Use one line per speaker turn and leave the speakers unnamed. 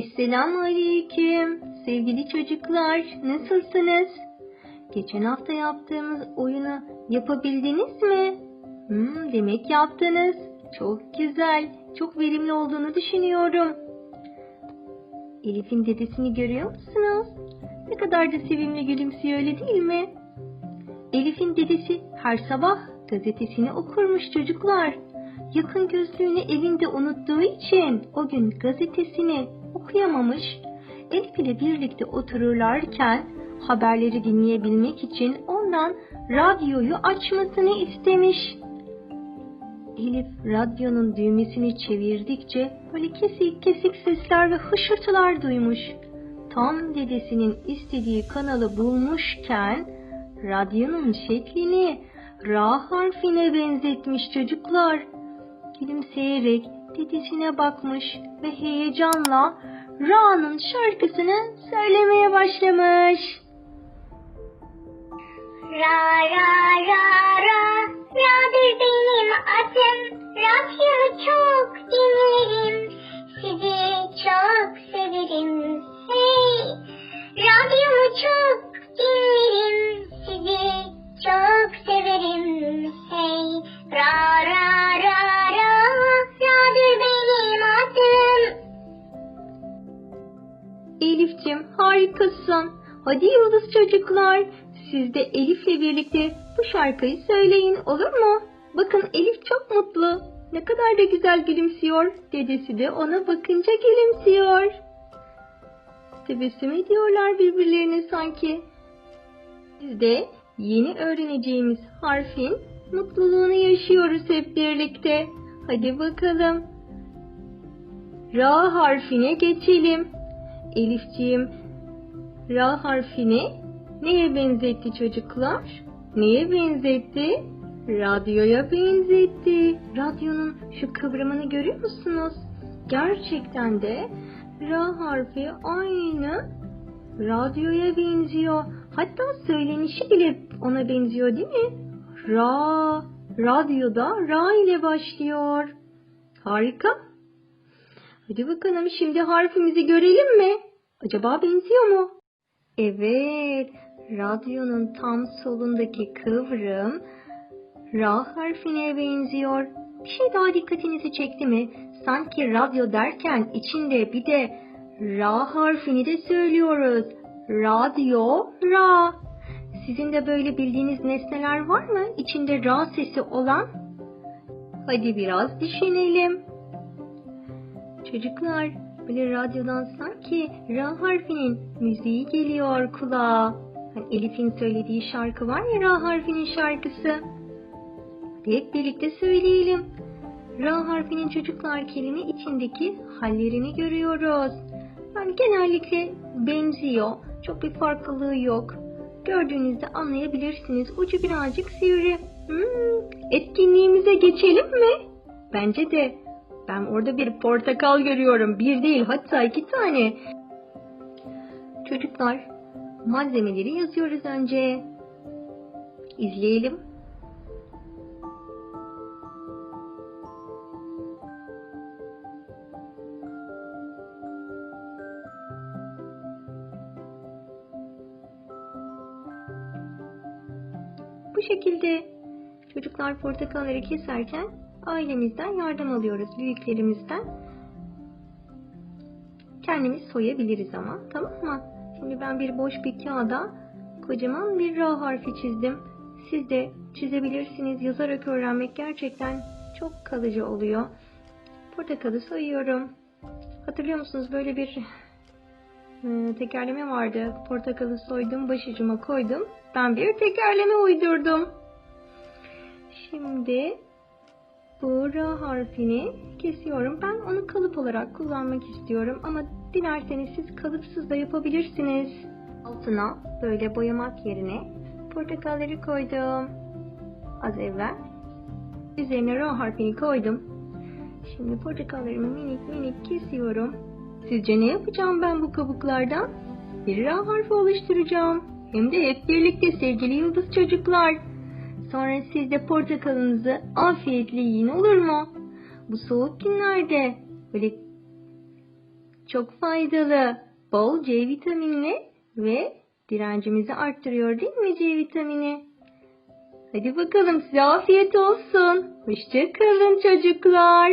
Esselamu Aleyküm. Sevgili çocuklar, nasılsınız? Geçen hafta yaptığımız oyunu yapabildiniz mi? Hmm, demek yaptınız. Çok güzel, çok verimli olduğunu düşünüyorum. Elif'in dedesini görüyor musunuz? Ne kadar da sevimli gülümsüyor öyle değil mi? Elif'in dedesi her sabah gazetesini okurmuş çocuklar. Yakın gözlüğünü evinde unuttuğu için o gün gazetesini okuyamamış. Elif ile birlikte otururlarken haberleri dinleyebilmek için ondan radyoyu açmasını istemiş. Elif radyonun düğmesini çevirdikçe böyle kesik kesik sesler ve hışırtılar duymuş. Tam dedesinin istediği kanalı bulmuşken radyonun şeklini Ra harfine benzetmiş çocuklar. Gülümseyerek dedesine bakmış ve heyecanla Ra'nın şarkısını söylemeye başlamış.
Ra ra ra
Elif'cim harikasın. Hadi yıldız çocuklar siz de Elif'le birlikte bu şarkıyı söyleyin olur mu? Bakın Elif çok mutlu. Ne kadar da güzel gülümsüyor. Dedesi de ona bakınca gülümsüyor. Tebessüm ediyorlar birbirlerine sanki. Biz de yeni öğreneceğimiz harfin mutluluğunu yaşıyoruz hep birlikte. Hadi bakalım. Ra harfine geçelim. Elifciğim, Ra harfini neye benzetti çocuklar? Neye benzetti? Radyoya benzetti. Radyonun şu kıvrımını görüyor musunuz? Gerçekten de Ra harfi aynı radyoya benziyor. Hatta söylenişi bile ona benziyor değil mi? Ra, radyoda Ra ile başlıyor. Harika. Hadi bakalım şimdi harfimizi görelim mi? Acaba benziyor mu? Evet, radyonun tam solundaki kıvrım Ra harfine benziyor. Bir şey daha dikkatinizi çekti mi? Sanki radyo derken içinde bir de Ra harfini de söylüyoruz. Radyo, Ra. Sizin de böyle bildiğiniz nesneler var mı? İçinde Ra sesi olan? Hadi biraz düşünelim. Çocuklar, böyle radyodan sanki Ra harfinin müziği geliyor kulağa. Hani Elif'in söylediği şarkı var ya Ra harfinin şarkısı. Hadi hep birlikte söyleyelim. Ra harfinin çocuklar kelime içindeki hallerini görüyoruz. Yani genellikle benziyor. Çok bir farklılığı yok. Gördüğünüzde anlayabilirsiniz. Ucu birazcık sivri. Hmm, etkinliğimize geçelim mi? Bence de. Ben orada bir portakal görüyorum. Bir değil hatta iki tane. Çocuklar malzemeleri yazıyoruz önce. İzleyelim. Bu şekilde çocuklar portakalları keserken ailemizden yardım alıyoruz, büyüklerimizden. Kendimiz soyabiliriz ama, tamam mı? Şimdi ben bir boş bir kağıda kocaman bir R harfi çizdim. Siz de çizebilirsiniz. Yazarak öğrenmek gerçekten çok kalıcı oluyor. Portakalı soyuyorum. Hatırlıyor musunuz böyle bir e, tekerleme vardı. Portakalı soydum, başucuma koydum. Ben bir tekerleme uydurdum. Şimdi bu R harfini kesiyorum. Ben onu kalıp olarak kullanmak istiyorum ama dilerseniz siz kalıpsız da yapabilirsiniz. Altına böyle boyamak yerine portakalları koydum. Az evvel. Üzerine R harfini koydum. Şimdi portakallarımı minik minik kesiyorum. Sizce ne yapacağım ben bu kabuklardan? Bir R harfi oluşturacağım. Hem de hep birlikte sevgili yıldız çocuklar. Sonra siz de portakalınızı afiyetle yiyin olur mu? Bu soğuk günlerde böyle Çok faydalı. Bol C vitaminli ve direncimizi arttırıyor değil mi C vitamini? Hadi bakalım size afiyet olsun. Hoşçakalın çocuklar.